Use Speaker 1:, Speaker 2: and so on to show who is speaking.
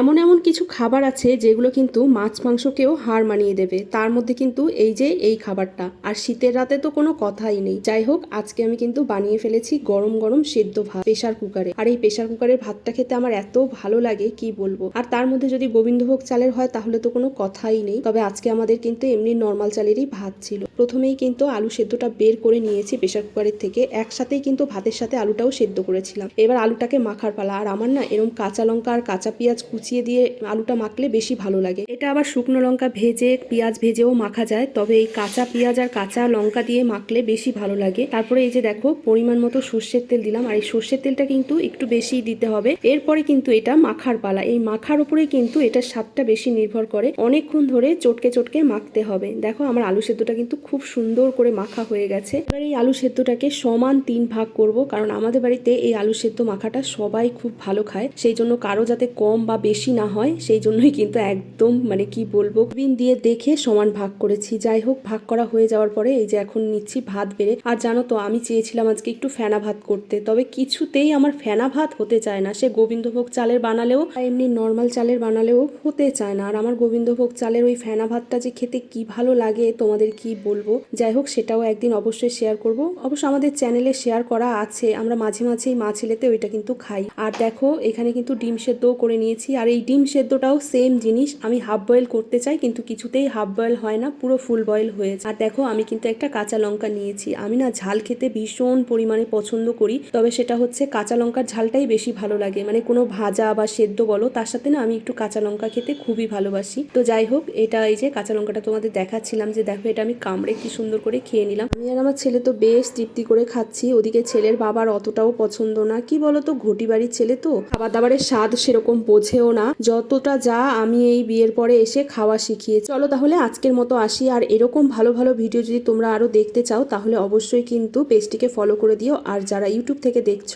Speaker 1: এমন এমন কিছু খাবার আছে যেগুলো কিন্তু মাছ মাংসকেও হার মানিয়ে দেবে। তার মধ্যে কিন্তু এই যে এই খাবারটা, আর শীতের রাতে তো কোনো কথাই নেই। যাই হোক, আজকে আমি কিন্তু বানিয়ে ফেলেছি গরম গরম সেদ্ধ ভাত প্রেশার কুকারে। আর এই প্রেশার কুকারের ভাতটা খেতে আমার এত ভালো লাগে, কি বলব? আর তার মধ্যে যদি গোবিন্দভোগ চালের হয়, তাহলে তো কোনো কথাই নেই। তবে আজকে আমাদের কিন্তু এমনি নর্মাল চালেরই ভাত ছিল। প্রথমেই কিন্তু আলু সেদ্ধটা বের করে নিয়েছি প্রেশার কুকারের থেকে। একসাথেই কিন্তু ভাতের সাথে আলুটাও সেদ্ধ করেছিলাম। এবার আলুটাকে মাখার পালা। আর আমার না এরকম কাঁচা লঙ্কা আর কাঁচা পেঁয়াজ কুচিয়ে দিয়ে আলুটা মাখলে বেশি ভালো লাগে। এটা আবার শুকনো লঙ্কা ভেজে, পেঁয়াজ ভেজেও মাখা যায়। তবে এই কাঁচা পেঁয়াজ আর কাঁচা লঙ্কা দিয়ে মাখলে বেশি ভালো লাগে। তারপরে এই যে দেখো, পরিমাণ মতো সর্ষের তেল দিলাম। আর এই সর্ষের তেলটা কিন্তু একটু বেশি দিতে হবে। এরপরে কিন্তু এটা মাখার পালা। এই মাখার উপরে কিন্তু এটার স্বাদটা বেশি নির্ভর করে। অনেকক্ষণ ধরে চটকে চটকে মাখতে হবে। দেখো, আমার আলু সেদ্ধটা কিন্তু খুব সুন্দর করে মাখা হয়ে গেছে। এবার এই আলু সেদ্ধটাকে সমান তিন ভাগ করব। কারণ আমাদের বাড়িতে এই আলু সেদ্ধ মাখাটা সবাই খুব ভালো খায়। সেই জন্য কারও যাতে কম বা বেশি না হয়, সেই জন্যই কিন্তু একদম মানে কি বলব, বিন দিয়ে দেখে সমান ভাগ করেছি। যাই হোক, ভাগ করা হয়ে যাওয়ার পরে এই যে এখন নিচ্ছি ভাত বেড়ে, আর জানো তো আমি চেয়েছিলাম আজকে একটু ফেনা ভাত করতে, তবে কিছুতেই আমার ফেনা ভাত হতে চায় না। সে গোবিন্দভোগ চালের বানালেও এমনি নর্মাল চালের বানালেও হতে চায় না। আর আমার গোবিন্দভোগ চালের ওই ফেনা ভাতটা যে খেতে কি ভালো লাগে, তোমাদের কি বলব? যাই হোক, সেটাও একদিন অবশ্যই শেয়ার করব। অবশ্য আমাদের চ্যানেলে শেয়ার করা আছে, আমরা মাঝে মাঝেই মা ছেলেতে ওইটা কিন্তু খাই। আর দেখো, এখানে কিন্তু ডিম সেদ্ধও করে নিয়েছি, আর এই ডিম সেদ্ধটাও সেম জিনিস। আমি হাফ বয়েল করতে চাই, কিন্তু কিছুতেই হাফ বয়েল হয় না, পুরো ফুল বয়েল হয়েছে আর দেখো, আমি কিন্তু একটা কাঁচা লঙ্কা নিয়েছি। আমি না ঝাল খেতে ভীষণ পরিমাণে পছন্দ করি, তবে সেটা হচ্ছে কাঁচা লঙ্কার ঝালটাই বেশি ভালো লাগে। মানে কোনো ভাজা বা সেদ্ধ বলো, তার সাথে না আমি একটু কাঁচা লঙ্কা খেতে খুবই ভালোবাসি। তো যাই হোক, এটা এই যে কাঁচা লঙ্কাটা তোমাদের দেখাচ্ছিলাম যে দেখো, এটা আমি কামড়ে কি সুন্দর করে খেয়ে নিলাম। আমি আর আমার ছেলে তো বেশ তৃপ্তি করে খাচ্ছি। ওদিকে ছেলের বাবার অতটাও পছন্দ না। কি বলতো ঘটি বাড়ির ছেলে তো। খাবার দাবারের স্বাদ সেরকম বোঝেও না। যতটা যা, আমি এই বিয়ের পরে এসে খাওয়া শিখিয়ে চলো তাহলে আজকের মতো আসি। আর এরকম ভালো ভালো ভিডিও যদি তোমরা আরও দেখতে চাও, তাহলে অবশ্যই কিন্তু পেজটিকে ফলো করে দিও। আর যারা ইউটিউব থেকে দেখছ